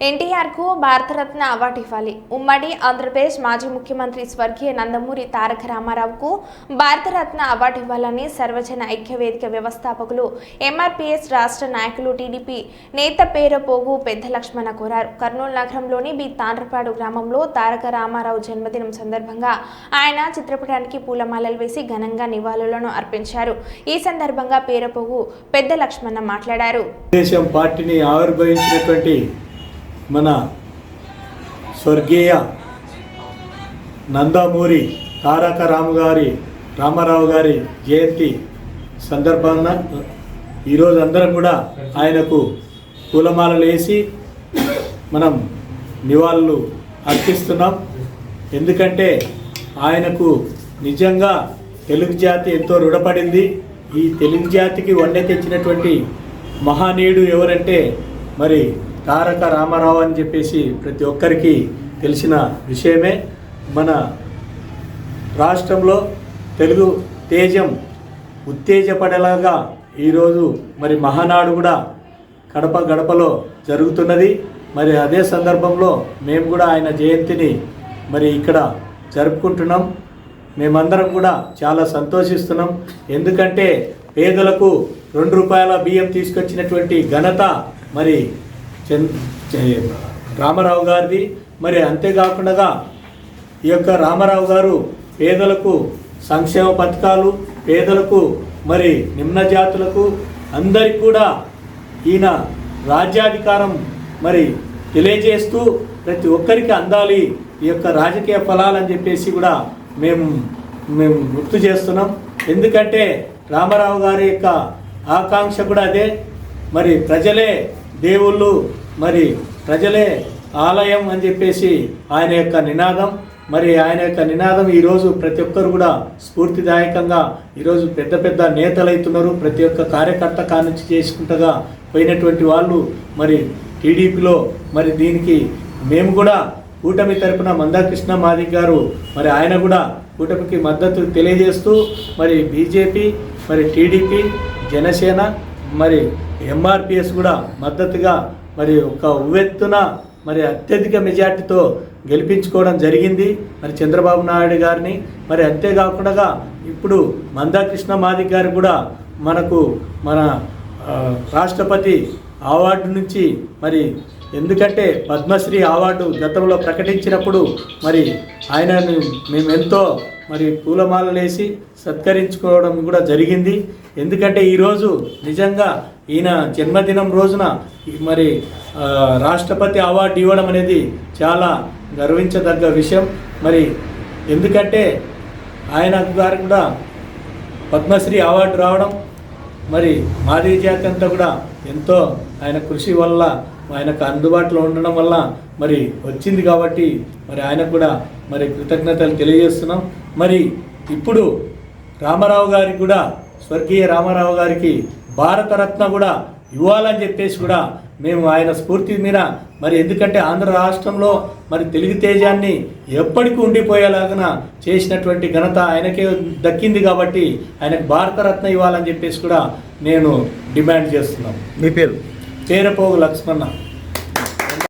ఎన్టీఆర్కు భారతరత్న అవార్డు ఇవ్వాలి. ఉమ్మడి ఆంధ్రప్రదేశ్ మాజీ ముఖ్యమంత్రి స్వర్గీయ నందమూరి తారక రామారావుకు భారతరత్న అవార్డు ఇవ్వాలని సర్వజన ఐక్యవేదిక వ్యవస్థాపకులు ఎంఆర్పీఎస్ రాష్ట్ర నాయకులు టీడీపీ నేత పేరపోగు పెద్ద లక్ష్మణ కోరారు. కర్నూలు నగరంలోని బి. తాండ్రపాడు గ్రామంలో తారక రామారావు జన్మదినం సందర్భంగా ఆయన చిత్రపటానికి పూలమాలలు వేసి ఘనంగా నివాళులను అర్పించారు. ఈ సందర్భంగా పేరపోగు పెద్ద లక్ష్మణ మాట్లాడారు. పార్టీని ఆవిర్భవించినటువంటి మన స్వర్గీయ నందమూరి తారక రాము గారి రామారావు గారి జయంతి సందర్భంగా ఈరోజు అందరం కూడా ఆయనకు పూలమాలలు వేసి మనం నివాళులు అర్పిస్తున్నాం. ఎందుకంటే ఆయనకు నిజంగా తెలుగు జాతి ఎంతో రుణపడింది. ఈ తెలుగు జాతికి వండె తెచ్చినటువంటి మహానీయుడు ఎవరంటే మరి తారక రామారావు అని చెప్పేసి ప్రతి ఒక్కరికి తెలిసిన విషయమే. మన రాష్ట్రంలో తెలుగు తేజం ఉత్తేజపడేలాగా ఈరోజు మరి మహానాడు కూడా గడప గడపలో జరుగుతున్నది. మరి అదే సందర్భంలో మేము కూడా ఆయన జయంతిని మరి ఇక్కడ జరుపుకుంటున్నాం. మేమందరం కూడా చాలా సంతోషిస్తున్నాం. ఎందుకంటే పేదలకు రెండు రూపాయల బియ్యం తీసుకొచ్చినటువంటి ఘనత మరి రామారావు గారిది. మరి అంతేకాకుండా ఈ యొక్క రామారావు గారు పేదలకు సంక్షేమ పథకాలు పేదలకు మరి నిమ్న జాతులకు అందరికి కూడా ఈయన రాజ్యాధికారం మరి తెలియజేస్తూ ప్రతి ఒక్కరికి అందాలి ఈ యొక్క రాజకీయ ఫలాలని చెప్పేసి కూడా మేము మేము గుర్తు చేస్తున్నాం. ఎందుకంటే రామారావు గారి యొక్క ఆకాంక్ష కూడా అదే. మరి ప్రజలే దేవుళ్ళు మరి ప్రజలే ఆలయం అని చెప్పేసి ఆయన యొక్క నినాదం మరి ఆయన యొక్క నినాదం ఈరోజు ప్రతి ఒక్కరు కూడా స్ఫూర్తిదాయకంగా ఈరోజు పెద్ద పెద్ద నేతలు అవుతున్నారు. ప్రతి ఒక్క కార్యకర్త కానుంచి చేసుకుంటగా పోయినటువంటి వాళ్ళు మరి టీడీపీలో మరి దీనికి మేము కూడా కూటమి తరపున మందాకృష్ణ మాదిక్ గారు మరి ఆయన కూడా కూటమికి మద్దతు తెలియజేస్తూ మరి బీజేపీ మరి టీడీపీ జనసేన మరి ఎంఆర్పిఎస్ కూడా మద్దతుగా మరి ఒక ఉవ్వెత్తున మరి అత్యధిక మెజార్టీతో గెలిపించుకోవడం జరిగింది. మరి చంద్రబాబు నాయుడు గారిని. మరి అంతేకాకుండా ఇప్పుడు మందాకృష్ణ మాదిక్ గారు కూడా మనకు మన రాష్ట్రపతి అవార్డు నుంచి మరి ఎందుకంటే పద్మశ్రీ అవార్డు గతంలో ప్రకటించినప్పుడు మరి ఆయనను మేము ఎంతో మరి పూలమాలలేసి సత్కరించుకోవడం కూడా జరిగింది. ఎందుకంటే ఈరోజు నిజంగా ఈయన జన్మదినం రోజున మరి రాష్ట్రపతి అవార్డు ఇవ్వడం అనేది చాలా గర్వించదగ్గ విషయం. మరి ఎందుకంటే ఆయన గారు కూడా పద్మశ్రీ అవార్డు రావడం మరి మాదిరి జాతి అంతా కూడా ఎంతో ఆయన కృషి వల్ల ఆయనకు అందుబాటులో ఉండడం వల్ల మరి వచ్చింది కాబట్టి మరి ఆయనకు కూడా మరి కృతజ్ఞతలు తెలియజేస్తున్నాం. మరి ఇప్పుడు రామారావు గారికి కూడా స్వర్గీయ రామారావు గారికి భారతరత్న కూడా ఇవ్వాలని చెప్పేసి కూడా మేము ఆయన స్ఫూర్తి మీద మరి ఎందుకంటే ఆంధ్ర రాష్ట్రంలో మరి తెలుగు తేజాన్ని ఎప్పటికీ ఉండిపోయేలాగా చేసినటువంటి ఘనత ఆయనకే దక్కింది కాబట్టి ఆయనకు భారతరత్న ఇవ్వాలని చెప్పేసి కూడా నేను డిమాండ్ చేస్తున్నాను మీ పేరు? పేరపోగు లక్ష్మణ.